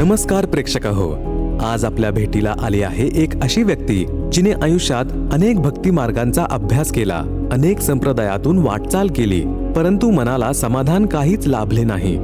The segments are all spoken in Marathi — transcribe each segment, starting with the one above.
नमस्कार प्रेक्षक हो आज आपल्या भेटीला आली आहे एक अशी व्यक्ती जिने आयुष्यात अनेक भक्ती मार्गांचा अभ्यास केला अनेक संप्रदायातून वाटचाल केली परंतु मनाला समाधान काहीच लाभले नाही.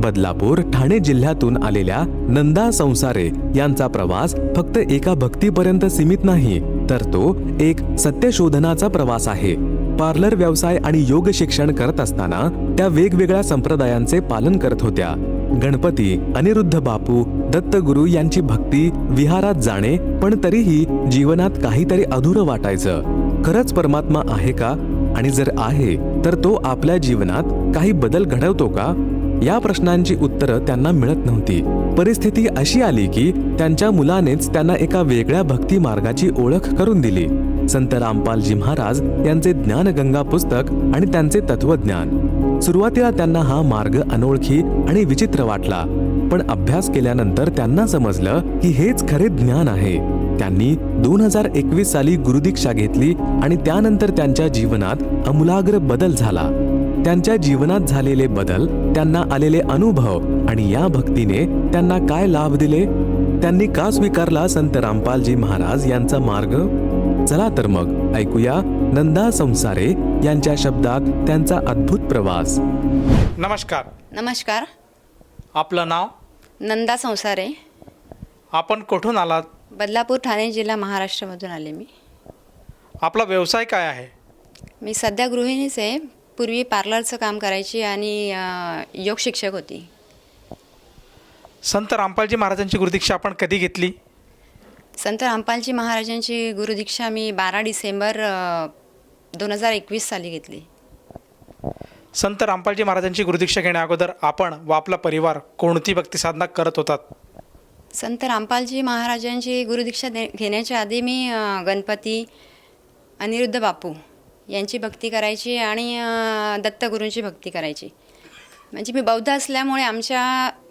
बदलापूर ठाणे जिल्ह्यातून आलेल्या नंदा संसारे यांचा प्रवास फक्त एका भक्तीपर्यंत सीमित नाही तर तो एक सत्यशोधनाचा प्रवास आहे. पार्लर व्यवसाय आणि योग शिक्षण करत असताना त्या वेगवेगळ्या संप्रदायांचे पालन करत होत्या. गणपती अनिरुद्ध बापू दत्तगुरु यांची भक्ती विहारात जाणे पण तरीही जीवनात काहीतरी अधुरं वाटायचं. खरंच परमात्मा आहे का? आणि जर आहे तर तो आपल्या जीवनात काही बदल घडवतो का? या प्रश्नांची उत्तरं त्यांना मिळत नव्हती. परिस्थिती अशी आली की त्यांच्या मुलानेच त्यांना एका वेगळ्या भक्ती मार्गाची ओळख करून दिली. संत रामपालजी महाराज यांचे ज्ञानगंगा पुस्तक आणि त्यांचे तत्वज्ञान. सुरुवातीला त्यांना हा मार्ग अनोळखी आणि विचित्र वाटला पण अभ्यास केल्यानंतर त्यांना समजलं की हेच खरे ज्ञान आहे. त्यांनी दोन हजार एकवीस साली गुरुदीक्षा घेतली आणि त्यानंतर त्यांच्या जीवनात अमूलाग्र बदल झाला. त्यांच्या जीवनात झालेले बदल त्यांना आलेले अनुभव आणि या भक्तीने त्यांना काय लाभ दिले? त्यांनी का स्वीकारला संत रामपालजी महाराज यांचा मार्ग? चला तर मग ऐकूया नंदा संसारे यांच्या शब्दात त्यांचा अद्भुत प्रवास. नमस्कार. नमस्कार. आपलं नाव? नंदा संसारे. आपण कुठून आलात? बदलापूर ठाणे जिल्हा महाराष्ट्रामधून आले मी. आपला व्यवसाय काय आहे? मी सध्या गृहिणीच आहे. पूर्वी पार्लरचं काम करायची आणि अ, योग शिक्षक होती. संत रामपालजी महाराजांची गुरुदीक्षा आपण कधी घेतली? संत रामपालजी महाराजांची गुरुदीक्षा मी बारा डिसेंबर दोन हजार एकवीस साली घेतली. संत रामपालजी महाराजांची गुरुदीक्षा घेण्या अगोदर आपण व आपला परिवार कोणती भक्ती साधना करत होतात? संत रामपालजी महाराजांची गुरुदीक्षा दे घेण्याच्या आधी मी गणपती अनिरुद्ध बापू यांची भक्ती करायची आणि दत्तगुरूंची भक्ती करायची. म्हणजे मी बौद्ध असल्यामुळे आमच्या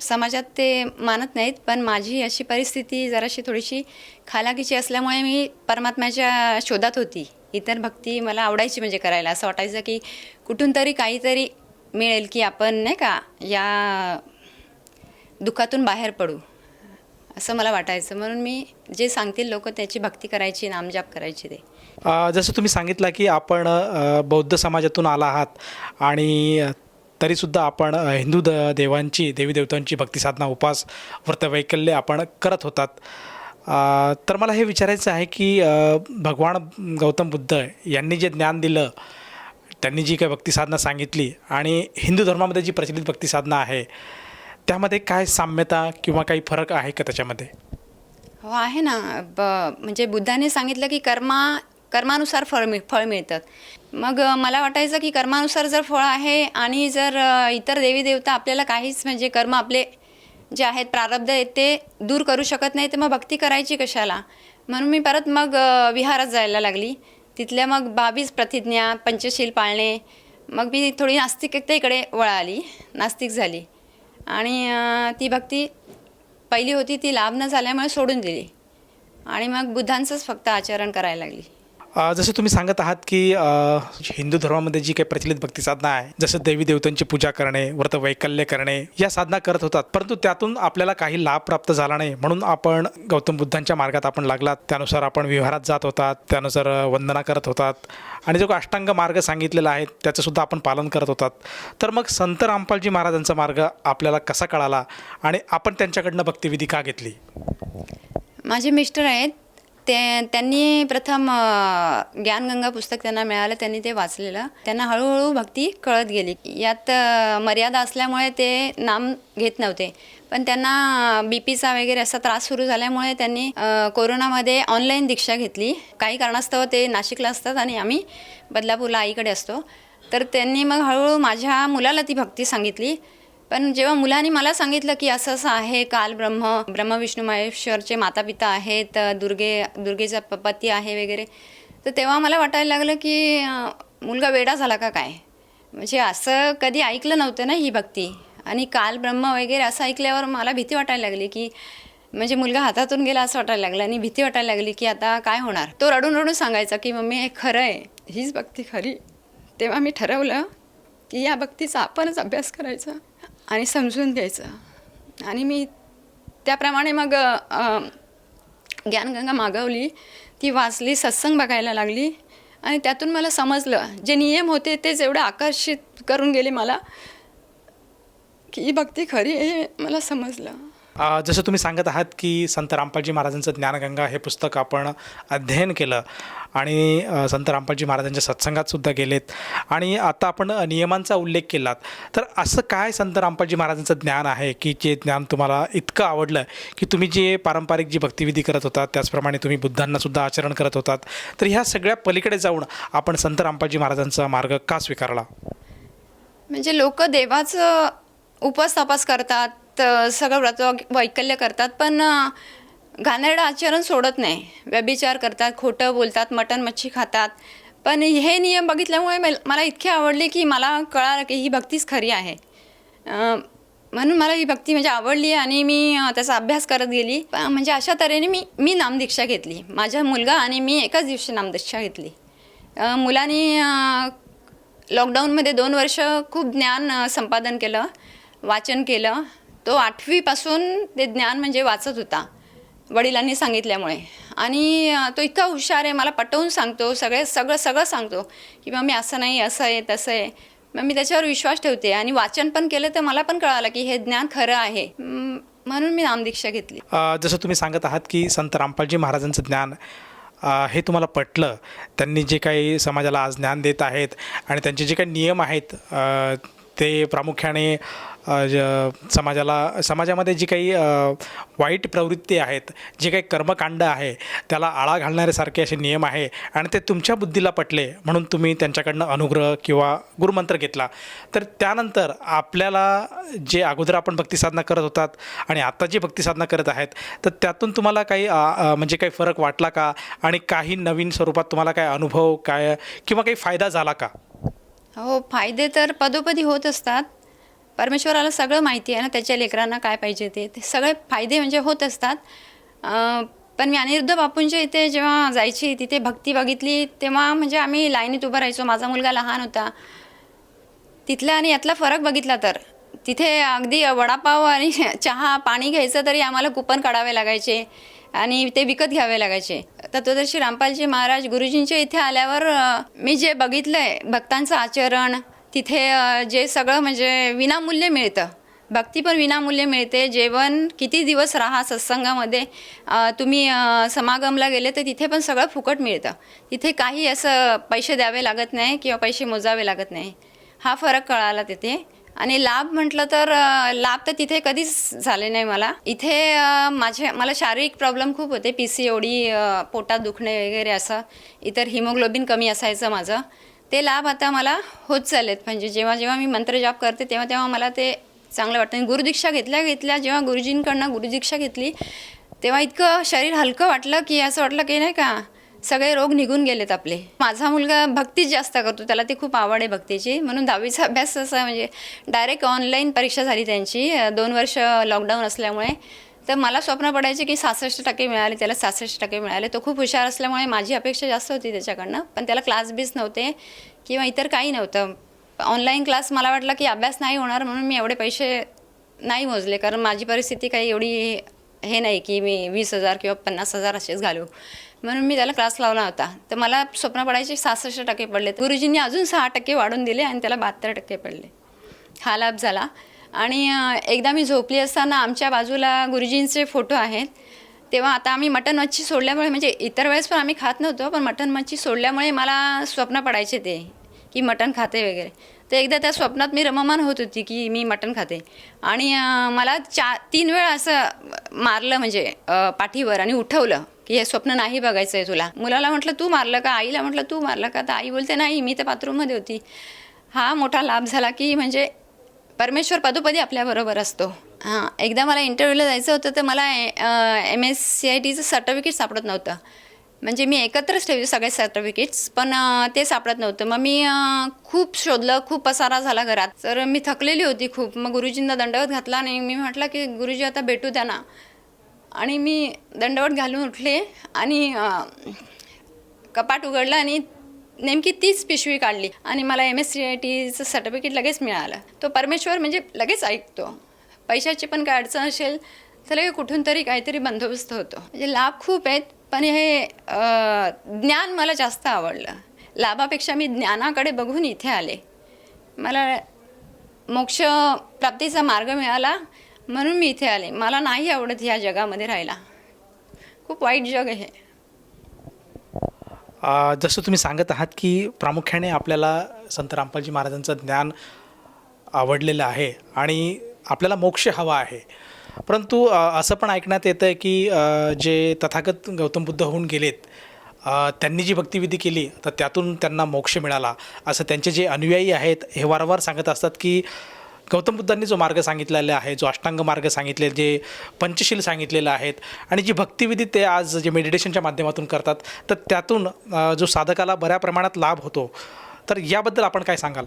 समाजात ते मानत नाहीत पण माझी अशी परिस्थिती जराशी थोडीशी खालाकीची असल्यामुळे मी परमात्म्याच्या शोधात होती. इतर भक्ती मला आवडायची म्हणजे करायला. असं वाटायचं की कुठून तरी काहीतरी मिळेल की आपण नाही का या दुःखातून बाहेर पडू असं मला वाटायचं. म्हणून मी जे सांगतील लोक त्याची भक्ती करायची नामजाप करायची ते. जसं तुम्ही सांगितलं की आपण बौद्ध समाजातून आला आहात आणि तरीसुद्धा आपण हिंदू द देवांची देवी देवतांची भक्तिसाधना उपास व्रतवैकल्य आपण करत होतात. तर मला हे विचारायचं आहे की भगवान गौतम बुद्ध यांनी जे ज्ञान दिलं त्यांनी जी काही भक्तिसाधना सांगितली आणि हिंदू धर्मामध्ये जी प्रचलित भक्तिसाधना आहे त्यामध्ये काय साम्यता किंवा काही फरक आहे का त्याच्यामध्ये? हो आहे ना. ब म्हणजे बुद्धाने सांगितलं की कर्मा कर्मानुसार फळ मिळ फळ मिळतात. मग मला वाटायचं की कर्मानुसार जर फळ आहे आणि जर इतर देवी देवता आपल्याला काहीच म्हणजे कर्म आपले जे आहेत प्रारब्ध आहेत ते दूर करू शकत नाही तर मग भक्ती करायची कशाला? म्हणून मी परत मग विहारात जायला लागली. तिथल्या मग बावीस प्रतिज्ञा पंचशील पाळणे मग मी थोडी नास्तिकतेकडे वळाली नास्तिक झाली. आणि ती भक्ती पहिली होती ती लाभ न झाल्यामुळे सोडून दिली. आणि मग बुद्धांचंच फक्त आचरण करायला लागली. जसं तुम्ही सांगत आहात की हिंदू धर्मामध्ये जी काही प्रचलित भक्ती साधना आहे जसं देवी देवतांची पूजा करणे व्रत वैकल्य करणे या साधना करत होतात. परंतु त्यातून आपल्याला काही लाभ प्राप्त झाला नाही. म्हणून आपण गौतम बुद्धांच्या मार्गात आपण लागलात. त्यानुसार आपण विहारात जात होतात त्यानुसार वंदना करत होतात. आणि जो अष्टांग मार्ग सांगितलेला आहे त्याचंसुद्धा आपण पालन करत होतात. तर मग संत रामपालजी महाराजांचा मार्ग आपल्याला कसा कळाला? आणि आपण त्यांच्याकडनं भक्तिविधी का घेतली? माझे मिस्टर आहेत ते त्यांनी प्रथम ज्ञानगंगा पुस्तक त्यांना मिळालं त्यांनी ते वाचलेलं. त्यांना हळूहळू भक्ती कळत गेली. यात मर्यादा असल्यामुळे ते नाम घेत नव्हते. पण त्यांना बी पीचा वगैरे असा त्रास सुरू झाल्यामुळे त्यांनी कोरोनामध्ये ऑनलाईन दीक्षा घेतली. काही कारणास्तव ते नाशिकला असतात आणि आम्ही बदलापूरला आईकडे असतो. तर त्यांनी मग हळूहळू माझ्या मुलाला ती भक्ती सांगितली. पण जेव्हा मुलांनी मला सांगितलं की असं असं आहे काल ब्रह्म ब्रह्म विष्णू महेश्वरचे माता पिता आहेत दुर्गे दुर्गेचा पती आहे वगैरे तर तेव्हा मला वाटायला लागलं की मुलगा वेडा झाला का काय? म्हणजे असं कधी ऐकलं नव्हतं ना ही भक्ती. आणि काल ब्रह्म वगैरे असं ऐकल्यावर मला भीती वाटायला लागली की म्हणजे मुलगा हातातून गेला असं वाटायला लागलं आणि भीती वाटायला लागली की आता काय होणार? तो रडून रडून सांगायचा की मम्मी हे खरं आहे. हीच भक्ती खरी. तेव्हा मी ठरवलं की या भक्तीचा आपणच अभ्यास करायचा. आणि समजून घ्यायचं. आणि मी त्याप्रमाणे मग ज्ञानगंगा मागवली ती वाचली सत्संग बघायला लागली आणि त्यातून मला समजलं जे नियम होते तेच एवढं आकर्षित करून गेले मला की ही भक्ती खरी आहे हे मला समजलं. जसं तुम्ही सांगत आहात की संत रामपालजी महाराजांचं ज्ञानगंगा हे पुस्तक आपण अध्ययन केलं आणि संत रामपालजी महाराजांच्या सत्संगात सुद्धा गेलेत. आणि आता आपण नियमांचा उल्लेख केलात. तर असं काय संत रामपालजी महाराजांचं ज्ञान आहे की जे ज्ञान तुम्हाला इतकं आवडलं की तुम्ही जे पारंपरिक जी भक्तिविधी करत होतात त्याचप्रमाणे तुम्ही बुद्धांनासुद्धा आचरण करत होतात. तर ह्या सगळ्या पलीकडे जाऊन आपण संत रामपालजी महाराजांचा मार्ग का स्वीकारला? म्हणजे लोक देवाचं उपास करतात तर सगळं व्रत वैकल्य करतात पण घाणेरडं आचरण सोडत नाही. व्यभिचार करतात खोटं बोलतात मटण मच्छी खातात. पण हे नियम बघितल्यामुळे मला इतके आवडले की मला कळालं की ही भक्तीच खरी आहे. म्हणून मला ही भक्ती म्हणजे आवडली आणि मी त्याचा अभ्यास करत गेली. म्हणजे अशा तऱ्हेने मी मी नामदीक्षा घेतली. माझा मुलगा आणि मी एकाच दिवशी नामदीक्षा घेतली. मुलांनी लॉकडाऊनमध्ये दोन वर्ष खूप ज्ञान संपादन केलं वाचन केलं. तो आठवीपासून ते ज्ञान म्हणजे वाचत होता वडिलांनी सांगितल्यामुळे. आणि तो इतका हुशार आहे मला पटवून सांगतो सगळे सगळं सगळं सांगतो की मग असं नाही असं आहे तसं आहे. मग मी त्याच्यावर विश्वास ठेवते आणि वाचन पण केलं तर मला पण कळालं की हे ज्ञान खरं आहे. म्हणून मी नामदीक्षा घेतली. जसं तुम्ही सांगत आहात की संत रामपालजी महाराजांचं ज्ञान हे तुम्हाला पटलं. त्यांनी जे काही समाजाला आज ज्ञान देत आहेत आणि त्यांचे जे काही नियम आहेत ते प्रामुख्याने ज- समाजाला समाजामध्ये जी काही वाईट प्रवृत्ती आहेत जे काही कर्मकांड आहे त्याला आळा घालणाऱ्यासारखे असे नियम आहे आणि ते तुमच्या बुद्धीला पटले म्हणून तुम्ही त्यांच्याकडनं अनुग्रह किंवा गुरुमंत्र घेतला. तर त्यानंतर आपल्याला जे अगोदर आपण भक्तिसाधना करत होतात आणि आता जी भक्तिसाधना करत आहेत तर त्यातून तुम्हाला काही म्हणजे काही फरक वाटला का? आणि काही नवीन स्वरूपात तुम्हाला काय अनुभव काय किंवा काही फायदा झाला का? हो फायदे तर पदोपदी होत असतात. परमेश्वराला सगळं माहिती आहे ना त्याच्या लेकरांना काय पाहिजे ते. ते सगळे फायदे म्हणजे होत असतात. पण मी अनिरुद्ध बापूंच्या इथे जेव्हा जायची तिथे भक्ती बघितली तेव्हा म्हणजे आम्ही लाईनीत उभं राहायचो. माझा मुलगा लहान होता. तिथला आणि यातला फरक बघितला तर तिथे अगदी वडापाव आणि चहा पाणी घ्यायचं तरी आम्हाला कुपन काढावे लागायचे आणि ते विकत घ्यावे लागायचे. तत्वदर्शी रामपालजी महाराज गुरुजींच्या इथे आल्यावर मी जे बघितलं आहे भक्तांचं आचरण तिथे जे सगळं म्हणजे विनामूल्य मिळतं. भक्ती पण विनामूल्य मिळते. जेवण किती दिवस राहा सत्संगामध्ये तुम्ही समागमला गेले तर तिथे पण सगळं फुकट मिळतं. तिथे काही असं पैसे द्यावे लागत नाही किंवा पैसे मोजावे लागत नाही. हा फरक कळाला तिथे. आणि लाभ म्हटलं तर लाभ तर तिथे कधीच झाले नाही मला. इथे माझे मला शारीरिक प्रॉब्लेम खूप होते. पी सी ओडी पोटात दुखणे वगैरे असं. इतर हिमोग्लोबिन कमी असायचं माझं. ते लाभ आता मला होत चाललेत. म्हणजे जेव्हा जेव्हा मी मंत्रजाप करते तेव्हा तेव्हा मला ते चांगलं वाटतं. आणि गुरुदीक्षा घेतल्या घेतल्या जेव्हा गुरुजींकडनं गुरुदीक्षा घेतली तेव्हा इतकं शरीर हलकं वाटलं की असं वाटलं की नाही का सगळे रोग निघून गेलेत आपले. माझा मुलगा भक्तीच जास्त करतो त्याला ती खूप आवड आहे भक्तीची. म्हणून दहावीचा अभ्यास असा म्हणजे डायरेक्ट ऑनलाईन परीक्षा झाली त्यांची. दोन वर्ष लॉकडाऊन असल्यामुळे तर मला स्वप्न पडायचे की सहासष्ट टक्के मिळाले त्याला सहासष्ट टक्के मिळाले. तो खूप हुशार असल्यामुळे माझी अपेक्षा जास्त होती त्याच्याकडनं. पण त्याला क्लास बीस नव्हते किंवा इतर काही नव्हतं. ऑनलाईन क्लास मला वाटलं की अभ्यास नाही होणार म्हणून मी एवढे पैसे नाही मोजले. कारण माझी परिस्थिती काही एवढी हे नाही की मी वीस हजार किंवा पन्नास हजार असेच घालू. म्हणून मी त्याला क्लास लावला होता. तर मला स्वप्न पडायचे सहासष्ट टक्के पडले. गुरुजींनी अजून सहा टक्के वाढून दिले आणि त्याला बहात्तर टक्के पडले. हा लाभ झाला. आणि एकदा मी झोपली असताना आमच्या बाजूला गुरुजींचे फोटो आहेत. तेव्हा आता आम्ही मटन मच्छी सोडल्यामुळे म्हणजे इतर वेळेस पण आम्ही खात नव्हतो पण मटन मच्छी सोडल्यामुळे मला स्वप्न पडायचे ते की मटण खाते वगैरे. तर एकदा त्या स्वप्नात मी रममान होत होती की मी मटण खाते. आणि मला चा तीन वेळा असं मारलं म्हणजे पाठीवर आणि उठवलं की हे स्वप्न नाही बघायचं आहे तुला. मुलाला म्हटलं तू मारलं का? आईला म्हटलं तू मारलं का? तर आई बोलते नाही मी तर बाथरूममध्ये होती. हा मोठा लाभ झाला की म्हणजे परमेश्वर पदोपदी आपल्याबरोबर असतो. हां एकदा मला इंटरव्ह्यूला जायचं होतं तर मला एम एस सी आय टीचं सर्टिफिकेट सापडत नव्हतं. म्हणजे मी एकत्रच ठेवले सगळे सर्टिफिकेट्स पण ते सापडत नव्हतं. मग मी खूप शोधलं खूप पसारा झाला घरात. तर मी थकलेली होती खूप. मग गुरुजींना दंडवत घातला आणि मी म्हटलं की गुरुजी आता भेटू द्या ना. आणि मी दंडवत घालून उठले आणि कपाट उघडलं आणि नेमकी तीच पिशवी काढली आणि मला एम एस सी आय टीचं सर्टिफिकेट लगेच मिळालं. तो परमेश्वर म्हणजे लगेच ऐकतो. पैशाची पण काय अडचण असेल तर लगे कुठून तरी काहीतरी बंदोबस्त होतो. म्हणजे लाभ खूप आहेत पण हे ज्ञान मला जास्त आवडलं. लाभापेक्षा मी ज्ञानाकडे बघून इथे आले. मला मोक्ष प्राप्तीचा मार्ग मिळाला म्हणून मी इथे आले. मला नाही आवडत ह्या जगामध्ये राहायला. खूप वाईट जग आहे हे. जसं तुम्ही सांगत आहात की प्रामुख्याने आपल्याला संत रामपालजी महाराजांचं ज्ञान आवडलेलं आहे आणि आपल्याला मोक्ष हवा आहे. परंतु असं पण ऐकण्यात येतं आहे की जे तथागत गौतम बुद्ध होऊन गेलेत त्यांनी जी भक्तिविधी केली तर त्यातून त्यांना मोक्ष मिळाला. असं त्यांचे जे अनुयायी आहेत हे वारंवार सांगत असतात की गौतम बुद्धांनी जो मार्ग सांगितलेला आहे जो अष्टांग मार्ग सांगितले जे पंचशील सांगितलेलं आहेत आणि जी भक्तिविधी ते आज जे मेडिटेशनच्या माध्यमातून करतात तर त्यातून जो साधकाला बऱ्या प्रमाणात लाभ होतो. तर याबद्दल आपण काय सांगाल?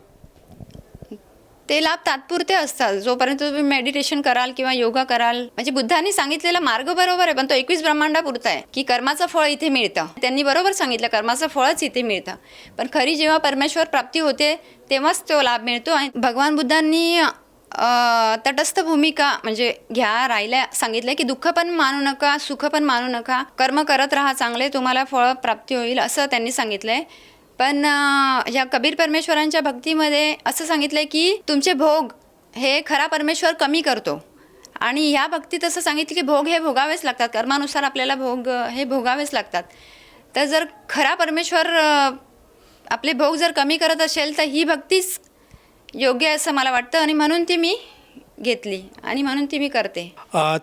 ते लाभ तात्पुरते असतात. जोपर्यंत तुम्ही मेडिटेशन कराल किंवा योगा कराल म्हणजे बुद्धांनी सांगितलेला मार्ग बरोबर आहे पण तो एकवीस ब्रह्मांडापुरता आहे. की कर्माचं फळ इथे मिळतं. त्यांनी बरोबर सांगितलं कर्माचं फळच इथे मिळतं. पण खरी जेव्हा परमेश्वर प्राप्ती होते तेव्हाच तो लाभ मिळतो. आणि भगवान बुद्धांनी तटस्थ भूमिका म्हणजे घ्या राहिल्या सांगितलं की दुःख पण मानू नका सुख पण मानू नका. कर्म करत राहा चांगले तुम्हाला फळ प्राप्ती होईल असं त्यांनी सांगितलंय. पण ह्या या कबीर परमेश्वरांच्या भक्तीमध्ये असं सांगितलं आहे की तुमचे भोग हे खरा परमेश्वर कमी करतो. आणि ह्या भक्तीत असं सांगितलं की भोग हे भोगावेच लागतात. कर्मानुसार आपल्याला भोग हे भोगावेच लागतात. तर जर खरा परमेश्वर आपले भोग जर कमी करत असेल तर ही भक्तीच योग्य आहे असं मला वाटतं. आणि म्हणून ती मी घेतली आणि म्हणून ती मी करते.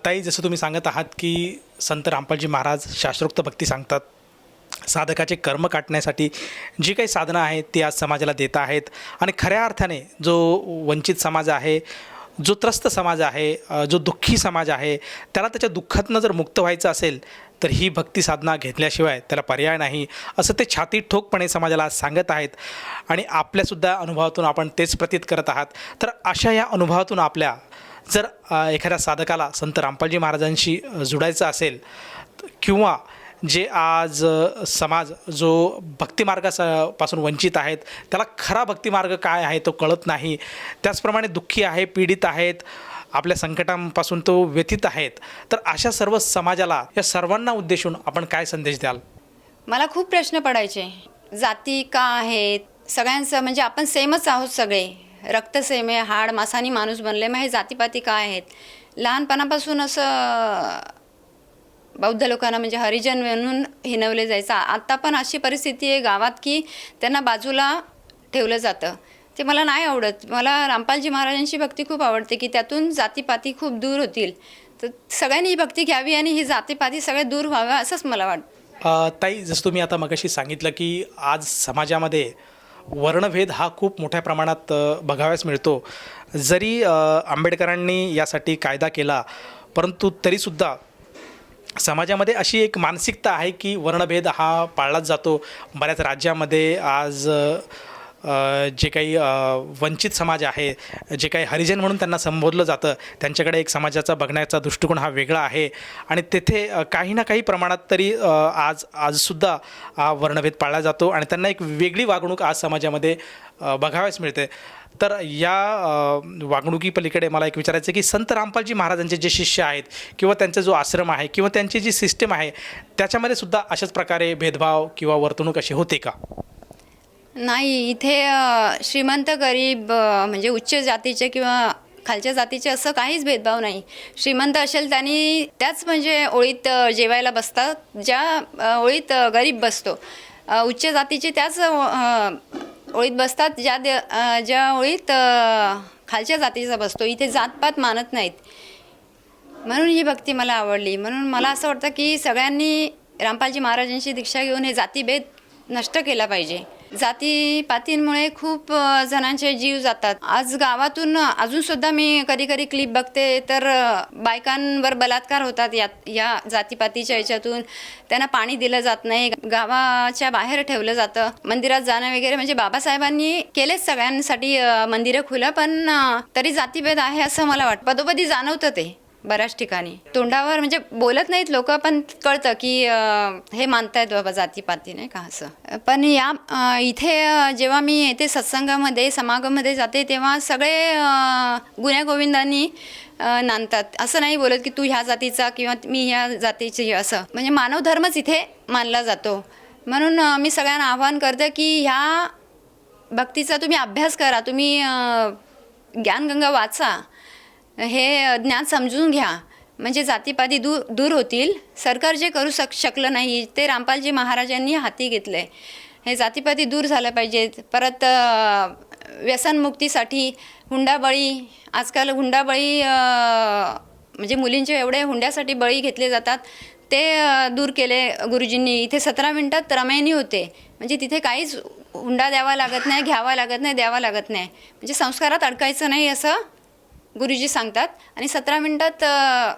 ताई जसं तुम्ही सांगत आहात की संत रामपालजी महाराज शास्त्रोक्त भक्ती सांगतात साधकाचे कर्म काटण्यासाठी जी काही साधनं आहेत ती आज समाजाला देत आहेत. आणि खऱ्या अर्थाने जो वंचित समाज आहे जो त्रस्त समाज आहे जो दुःखी समाज आहे त्याला त्याच्या दुःखातनं जर मुक्त व्हायचं असेल तर ही भक्ती साधना घेतल्याशिवाय त्याला पर्याय नाही असं ते छाती ठोकपणे समाजाला आज सांगत आहेत. आणि आपल्यासुद्धा अनुभवातून आपण तेच प्रतीत करत आहात. तर अशा या अनुभवातून आपल्या जर एखाद्या साधकाला संत रामपालजी महाराजांशी जुडायचं असेल किंवा जे आज समाज जो भक्तिमार्गासा पासून वंचित आहेत त्याला खरा भक्तिमार्ग काय आहे तो कळत नाही. त्याचप्रमाणे दुःखी आहे पीडित आहेत आपल्या संकटांपासून तो व्यथित आहेत. तर अशा सर्व समाजाला या सर्वांना उद्देशून आपण काय संदेश द्याल? मला खूप प्रश्न पडायचे. जाती का आहेत? सगळ्यांचं म्हणजे आपण सेमच आहोत सगळे. रक्त सेम आहे हाड मासानी माणूस बनले मग हे जातीपाती काय आहेत? लहानपणापासून असं बौद्ध लोकांना म्हणजे हरिजन म्हणून हिनवले जायचं. आत्ता पण अशी परिस्थिती आहे गावात की त्यांना बाजूला ठेवलं जातं. ते मला नाही आवडत. मला रामपालजी महाराजांची भक्ती खूप आवडते की त्यातून जातीपाती खूप दूर होतील. तर सगळ्यांनी ही भक्ती घ्यावी आणि ही जातीपाती सगळ्या दूर व्हाव्या असंच मला वाटतं. ताई जसं तुम्ही आता मगाशी सांगितलं की आज समाजामध्ये वर्णभेद हा खूप मोठ्या प्रमाणात अ, बघाव्यास मिळतो. जरी आंबेडकरांनी यासाठी कायदा केला परंतु तरीसुद्धा समाजामध्ये अशी एक मानसिकता आहे की वर्णभेद हा पाळलाच जातो. बऱ्याच राज्यामध्ये आज जे काही वंचित समाज आहे जे काही हरिजन म्हणून त्यांना संबोधलं जातं त्यांच्याकडे एक समाजाचा बघण्याचा दृष्टिकोन हा वेगळा आहे. आणि तेथे काही ना काही प्रमाणात तरी आज आजसुद्धा हा वर्णभेद पाळला जातो आणि त्यांना एक वेगळी वागणूक आज समाजामध्ये अ, बघाव्यास मिळते. तर या वागणुकीपलीकडे मला एक विचारायचं की संत रामपालजी महाराजांचे जे शिष्य आहेत किंवा त्यांचा जो आश्रम आहे किंवा त्यांची जी सिस्टम आहे त्याच्यामध्ये सुद्धा अशाच प्रकारे भेदभाव किंवा वर्तणूक अशी होते का? नाही इथे श्रीमंत गरीब म्हणजे उच्च जातीचे किंवा खालच्या जातीचे असं काहीच भेदभाव नाही. श्रीमंत असेल त्यांनी त्याच म्हणजे ओळीत जेवायला बसतात. ज्या ओळीत गरीब बसतो. उच्च जातीचे त्याच ओळीत बसतात. ज्या दे ज्या ओळीत खालच्या जातीचा बसतो इथे जातपात मानत नाहीत. म्हणून ही भक्ती मला आवडली. म्हणून मला असं वाटतं की सगळ्यांनी रामपालजी महाराजांची दीक्षा घेऊन हे जातीभेद नष्ट केला पाहिजे. जातीपातींमुळे खूप जणांचे जीव जातात. आज गावातून अजूनसुद्धा मी कधी कधी क्लिप बघते तर बायकांवर बलात्कार होतात या या जातीपातीच्या याच्यातून. त्यांना पाणी दिलं जात नाही गावाच्या बाहेर ठेवलं जातं. मंदिरात जाणं वगैरे म्हणजे बाबासाहेबांनी केलेच सगळ्यांसाठी मंदिरं खुलं पण तरी जातीभेद आहे असं मला वाटतं. पदोपदी जाणवतं ते. बऱ्याच ठिकाणी. तोंडावर म्हणजे बोलत नाहीत लोक पण कळतं की अं, हे मानतायत बाबा जातीपाती नाही का असं. पण या अं, इथे अं, जेव्हा मी येते सत्संगामध्ये समागममध्ये जाते तेव्हा सगळे अं, गुण्यागोविंदांनी अं, नांदतात. असं नाही बोलत की तू ह्या जातीचा किंवा मी ह्या जातीची असं. म्हणजे मानव धर्मच इथे मानला जातो. म्हणून अं, मी सगळ्यांना आवाहन करते की ह्या भक्तीचा तुम्ही अभ्यास करा. तुम्ही ज्ञानगंगा वाचा. हे ज्ञान समजून घ्या. म्हणजे जातीपाती दूर दूर होतील. सरकार जे करू शक शकलं नाही ते रामपालजी महाराजांनी हाती घेतलं. आहे हे जातीपाती दूर झालं पाहिजेत परत व्यसनमुक्तीसाठी हुंडाबळी आजकाल हुंडाबळी म्हणजे मुलींचे एवढे हुंड्यासाठी बळी घेतले जातात. ते दूर केले गुरुजींनी. इथे सतरा मिनटात रमयनी होते. म्हणजे तिथे काहीच हुंडा द्यावा लागत नाही घ्यावा लागत नाही द्यावा लागत नाही. म्हणजे संस्कारात अडकायचं नाही असं गुरुजी सांगतात. आणि सतरा मिनटात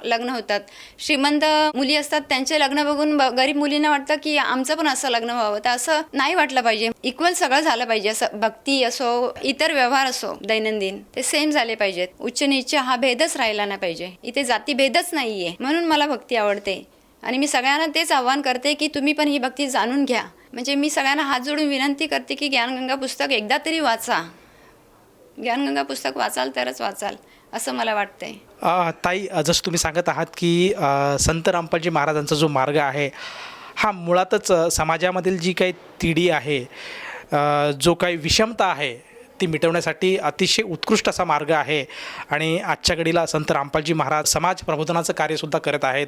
लग्न होतात. श्रीमंत मुली असतात त्यांचे लग्न बघून ब- गरीब मुलींना वाटतं की आमचं पण असं लग्न व्हावं. तर असं नाही वाटलं पाहिजे. इक्वल सगळं झालं पाहिजे. असं भक्ती असो इतर व्यवहार असो दैनंदिन ते सेम झाले पाहिजेत. उच्च नीच हा भेदच राहिला नाही पाहिजे. इथे जातीभेदच नाही आहे म्हणून मला भक्ती आवडते. आणि मी सगळ्यांना तेच आव्हान करते की तुम्ही पण ही भक्ती जाणून घ्या. म्हणजे मी सगळ्यांना हात जोडून विनंती करते की ज्ञानगंगा पुस्तक एकदा तरी वाचा. ज्ञानगंगा पुस्तक वाचाल तरच वाचाल. असं मला वाटतंय. ताई जसं तुम्ही सांगत आहात की संत रामपालजी महाराजांचा जो मार्ग आहे हा मुळातच समाजामधील जी काही तिढी आहे जो काही विषमता आहे ती मिटवण्यासाठी अतिशय उत्कृष्ट असा मार्ग आहे. आणि आजच्या घडीला संत रामपालजी महाराज समाज प्रबोधनाचं कार्यसुद्धा करत आहेत.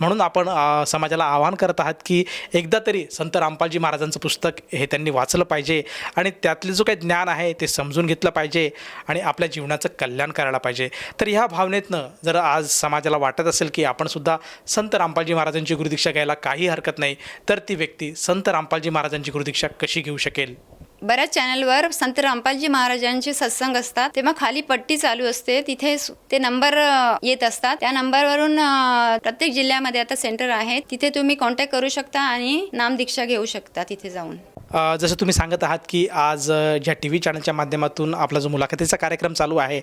म्हणून आपण समाजाला आवाहन करत आहात की एकदा तरी संत रामपालजी महाराजांचं पुस्तक हे त्यांनी वाचलं पाहिजे आणि त्यातलं जो काही ज्ञान आहे ते समजून घेतलं पाहिजे आणि आपल्या जीवनाचं कल्याण करायला पाहिजे. तर ह्या भावनेतनं जर आज समाजाला वाटत असेल की आपणसुद्धा संत रामपालजी महाराजांची गुरुदीक्षा घ्यायला काही हरकत नाही तर ती व्यक्ती संत रामपालजी महाराजांची गुरुदीक्षा कशी घेऊ शकेल? बऱ्याच चॅनलवर संत रामपालजी महाराजांचे सत्संग असतात. तेव्हा खाली पट्टी चालू असते. तिथे ते नंबर येत असतात. त्या नंबरवरून प्रत्येक जिल्ह्यामध्ये आता सेंटर आहे. तिथे तुम्ही कॉन्टॅक्ट करू शकता आणि नाम दीक्षा घेऊ शकता तिथे जाऊन. जसं तुम्ही सांगत आहात की आज ज्या टी व्ही चॅनलच्या माध्यमातून आपला जो मुलाखतीचा कार्यक्रम चालू आहे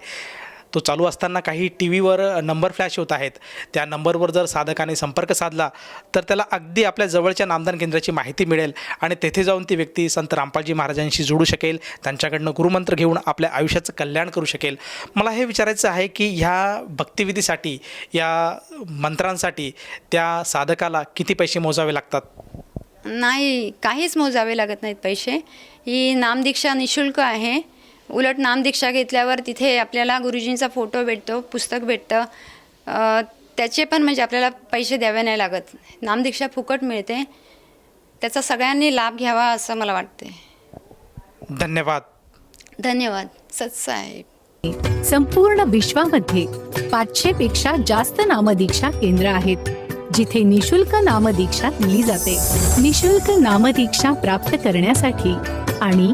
तो चालू असताना काही टी व्हीवर नंबर फ्लॅश होत आहेत. त्या नंबरवर जर साधकाने संपर्क साधला तर त्याला अगदी आपल्या जवळच्या नामदान केंद्राची माहिती मिळेल आणि तेथे जाऊन ती व्यक्ती संत रामपालजी महाराजांशी जोडू शकेल त्यांच्याकडनं गुरुमंत्र घेऊन आपल्या आयुष्याचं कल्याण करू शकेल. मला हे विचारायचं आहे की ह्या भक्तिविधीसाठी या मंत्रांसाठी त्या साधकाला किती पैसे मोजावे लागतात? नाही काहीच मोजावे लागत नाहीत पैसे. ही नामदीक्षा निशुल्क आहे. उलट नामदीक्षा घेतल्यावर तिथे आपल्याला गुरुजींचा फोटो भेटतो पुस्तक भेटतं. अ, त्याचे पण म्हणजे आपल्याला पैसे द्यावे नाही लागत. नामदीक्षा फुकट मिळते. त्याचा सगळ्यांनी लाभ घ्यावा असं मला वाटते धन्यवाद. धन्यवाद. सत्साहेब. संपूर्ण विश्वामध्ये पाचशे पेक्षा जास्त नामदीक्षा केंद्र आहेत जिथे निशुल्क नामदीक्षा दिली जाते. निशुल्क नामदीक्षा प्राप्त करण्यासाठी आणि